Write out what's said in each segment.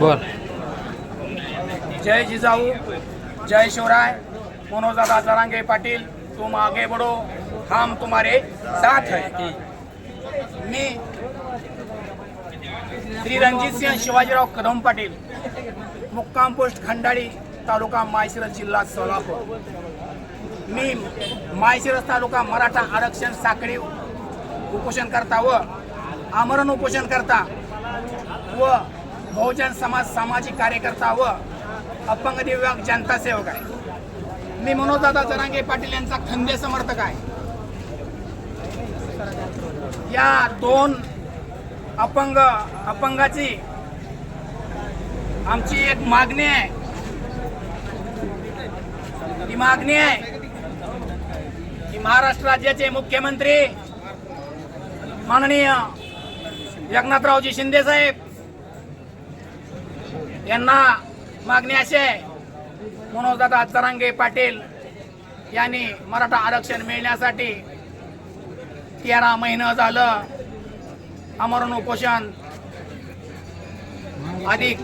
बर. जय जिजाऊ जय शिवराय मनोजादा जरांगे पाटील तुम आगे बढ़ो हम तुम्हारे साथ है. मी श्री रणजित सिंह शिवाजीराव कदम पाटील मुक्काम पोस्ट खंडाळी तालुका माळशिरस जिल्हा सोलापूर. मी माळशिरस तालुका मराठा आरक्षण साखळी उपोषण करता व आमरण उपोषण करता व बहुजन समाज सामाजिक कार्यकर्ता व अपंग दिव्यांग जनता सेवक आहे. मी मनोजदादा जरांगे पाटील यांचा खंदे समर्थक आहे. या दोन अपंग अपंगाची आमची एक मागणी आहे. ती मागणी आहे की महाराष्ट्र राज्याचे मुख्यमंत्री माननीय एकनाथरावजी शिंदे साहेब यांना मागणी अशी आहे मनोजदादा जरांगे पाटील यांनी मराठा आरक्षण मिळण्यासाठी तेरा महिनं झालं अमरण उपोषण अधिक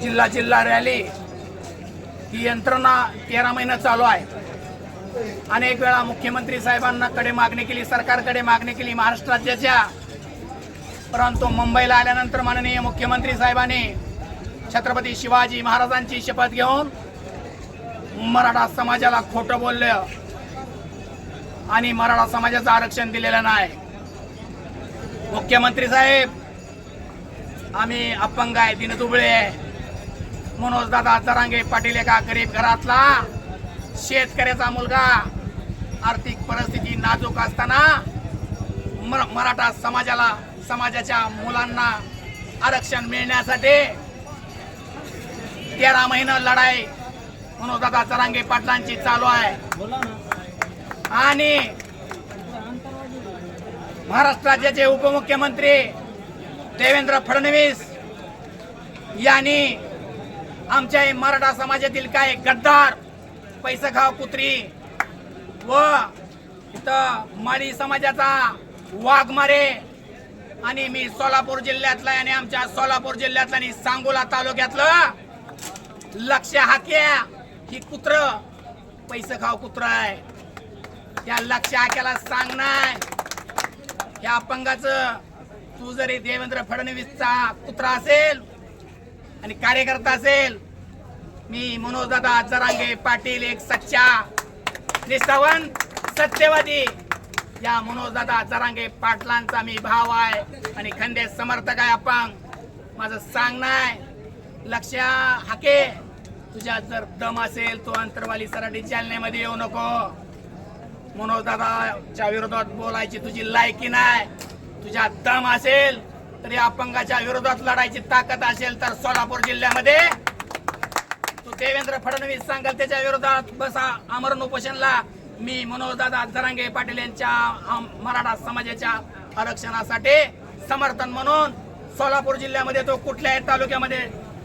जिल्हा जिल्हा रॅली ही यंत्रणा तेरा महिना चालू आहे. अनेक वेळा मुख्यमंत्री साहेबांना कडे मागणी केली सरकारकडे मागणी केली महाराष्ट्र राज्याच्या परंतु मुंबईला आल्यानंतर माननीय मुख्यमंत्री साहेबांनी छत्रपती शिवाजी महाराजांची शपथ घेऊन मराठा समाजाला खोटं बोललं आणि मराठा समाजाचं आरक्षण दिलेलं नाही. मुख्यमंत्री साहेब आम्ही अपंग आहे दिनदुबळे आहे. मनोज दादा जरांगे पाटील एका गरीब घरातला शेतकऱ्याचा मुलगा आर्थिक परिस्थिती नाजूक असताना मराठा समाजाला समाजाच्या मुलांना आरक्षण मिळण्यासाठी तेरा महिना लढाई म्हणून दादा चरांगे पाटलांची चालू आहे. आणि महाराष्ट्र राज्याचे उपमुख्यमंत्री देवेंद्र फडणवीस यांनी आमच्या मराठा समाजातील काय गद्दार पैसखाव कुत्री व इथं माळी समाजाचा वाघमारे आणि मी सोलापूर जिल्ह्यातला आणि आमच्या सोलापूर जिल्ह्यातला आणि सांगोला तालुक्यातलं लक्ष हाक्या ही कुत्र. पैसे खाव कुत्र आहे. त्या लक्ष हाक्याला सांग ह्या अपंगाच अपंगाचं तू जरी देवेंद्र फडणवीसचा कुत्रा असेल आणि कार्यकर्ता असेल मी मनोजदादा जरांगे पाटील एक सच्चा निष्ठावान सत्यवादी या मनोजदादा चरांगे पाटलांचा मी भाव आहे. आणि खंदे समर्थक आहे अपंग. माझं सांग नाही लक्ष हाके तुझ्या जर दम असेल तो अंतरवाली सराठी जालन्यामध्ये येऊ नको. मनोजदादाच्या विरोधात बोलायची तुझी लायकी नाही. तुझ्या दम असेल तरी अपंगाच्या विरोधात लढायची ताकद असेल तर सोलापूर जिल्ह्यामध्ये. तू देवेंद्र फडणवीस सांगाल त्याच्या विरोधात बसा. आमरण उपोषणला मी मनोजदादा जरांगे पाटील यांच्या आम- मराठा समाजाच्या आरक्षणासाठी समर्थन म्हणून सोलापूर जिल्ह्यामध्ये तो कुठल्याही तालुक्यामध्ये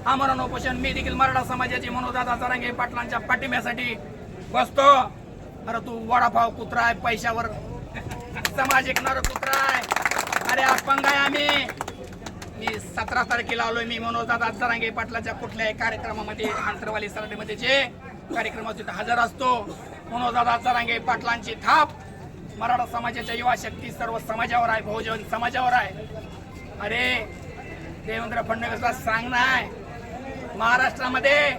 आमरण उपोषण मी देखील मराठा समाजाचे मनोजदादा जरांगे पाटलांच्या पाठिंब्यासाठी बसतो. अरे तू वडापाव कुत्रा आहे पैशावर. समाज ऐकणार कुत्रा आहे. अरे अपंग आहे आम्ही. मी सतरा तारखेला आलोय मी मनोजदादा जरांगे पाटलाच्या कुठल्याही कार्यक्रमामध्ये आंतरवाली सराटीमध्ये जे कार्यक्रमात हजर असतो. मनोजदादा जरांगे पाटलांची थाप. मराठा समाजाच्या युवा शक्ती सर्व समाजावर आहे बहुजन समाजावर आहे. अरे देवेंद्र फडणवीसला सांग नाही महाराष्ट्रामध्ये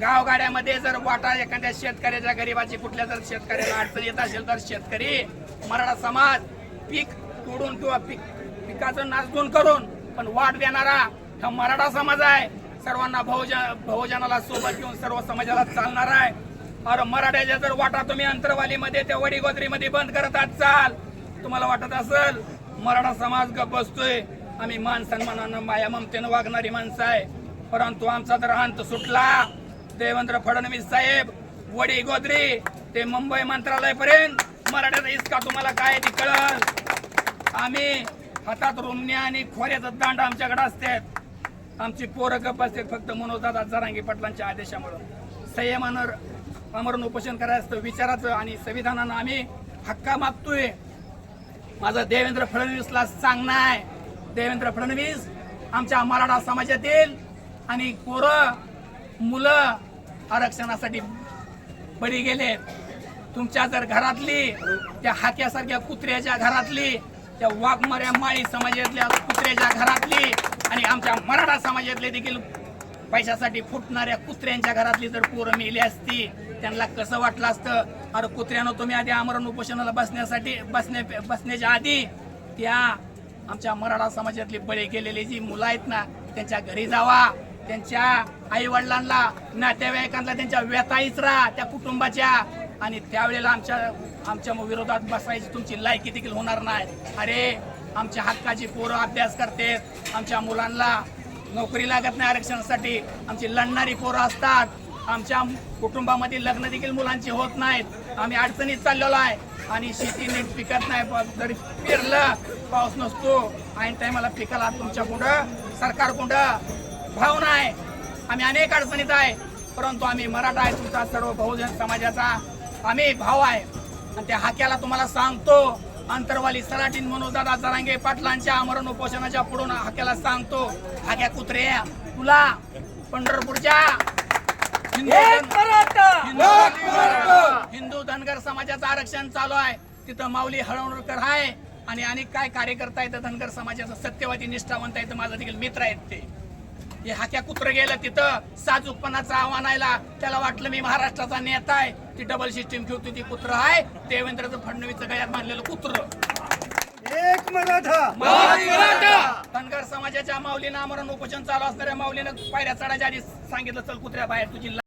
गावगाड्यामध्ये जर वाटा एखाद्या शेतकऱ्याच्या गरीबाची कुठल्या जर शेतकऱ्याला अडचण येत असेल तर शेतकरी मराठा समाज पीक तोडून किंवा पीक पिकाचं नाचधून करून पण वाट देणारा हा मराठा समाज आहे. सर्वांना बहुजन बहुजनाला सोबत घेऊन सर्व समाजाला चालणार आहे. अरे मराठ्याच्या जर वाटा तुम्ही अंतरवालीमध्ये त्या वडीगोदरीमध्ये बंद करत आहात चाल. तुम्हाला वाटत असेल मराठा समाज गप बसतोय. आम्ही मान सन्मानानं माया ममतेनं वागणारी माणसं आहे. परंतु आमचा तर अंत सुटला देवेंद्र फडणवीस साहेब वडी गोदरी ते मुंबई मंत्रालय पर्यंत मराठ्याचा इस्का तुम्हाला काय ती कळल? आम्ही हातात रुमण्या आणि खोऱ्याचा दांड आमच्याकडे असतात. आमची पोरं गप असतात फक्त मनोजदादा जरांगी पाटलांच्या आदेशामुळं. संयमानं आमरण उपोषण करायचं असतं विचाराचं आणि संविधानानं आम्ही हक्का मागतोय. माझं देवेंद्र फडणवीसला सांगणं आहे देवेंद्र फडणवीस आमच्या मराठा समाजातील आणि पोरं मुलं आरक्षणासाठी बळी गेले तुमच्या जर घरातली त्या हाक्यासारख्या कुत्र्याच्या घरातली त्या वाघमाऱ्या माळी समाजातल्या कुत्र्याच्या घरातली आणि आमच्या मराठा समाजातले देखील पैशासाठी फुटणाऱ्या कुत्र्यांच्या घरातली जर पोरं मेली असती त्यांना कसं वाटलं असतं? अरे कुत्र्यानं तुम्ही आधी आमरण उपोषणाला बसण्यासाठी बसण्या बसण्याच्या आधी त्या आमच्या मराठा समाजातली बळी गेलेली जी मुलं आहेत ना त्यांच्या घरी जावा. त्यांच्या आई वडिलांना नातेवाईकांना त्यांच्या व्यथा इचरा त्या कुटुंबाच्या. आणि त्यावेळेला आमच्या आमच्या विरोधात बसायची तुमची लायकी देखील होणार नाही. अरे आमच्या हक्काची पोरं अभ्यास करते. आमच्या मुलांना नोकरी लागत नाही आरक्षणासाठी. आमची लढणारी पोरं असतात. आमच्या कुटुंबामध्ये लग्न देखील मुलांची होत नाहीत. आम्ही अडचणीत चाललेलो आहे. आणि शेती नीट पिकत नाही. जरी पेरलं पाऊस नसतो. ऐन टायमाला पिकाला तुमच्या कुठं सरकार कुठं भाव नाही. आम्ही अनेक अडचणीत आहे. परंतु आम्ही मराठा आहे. तुमचा सर्व बहुजन समाजाचा आम्ही भाव आहे. आणि त्या हाक्याला तुम्हाला सांगतो. अंतरवाली सराटीन मनोजदादा जरांगे पाटलांच्या आमरण उपोषणाच्या पुढून हाक्याला सांगतो. हाक्या कुत्रे. तुला पंढरपूरच्या हिंदू धन- हिंदू- हिंदू धनगर समाजाचं आरक्षण चालू आहे. तिथं माऊली हळवणकर आहे. आणि अनेक काय कार्यकर्ता आहेत धनगर समाजाचा सत्यवादी निष्ठावंत आहेत माझा देखील मित्र आहेत ते. हे हाक्या कुत्र गेलं तिथं साजूकपणाचं आव्हान आयला. त्याला वाटलं मी महाराष्ट्राचा नेता आहे. ती डबल सिस्टीम घेऊन ती कुत्र आहे. देवेंद्र फडणवीसचं गळ्यात बांधलेलं कुत्र. एक मराठा. धनगर समाजाच्या माऊलीनं आमरण उपोषण चालू असणाऱ्या माऊलीनं पायऱ्या चढायच्या आधी सांगितलं चल कुत्र्या बाहेर तुझी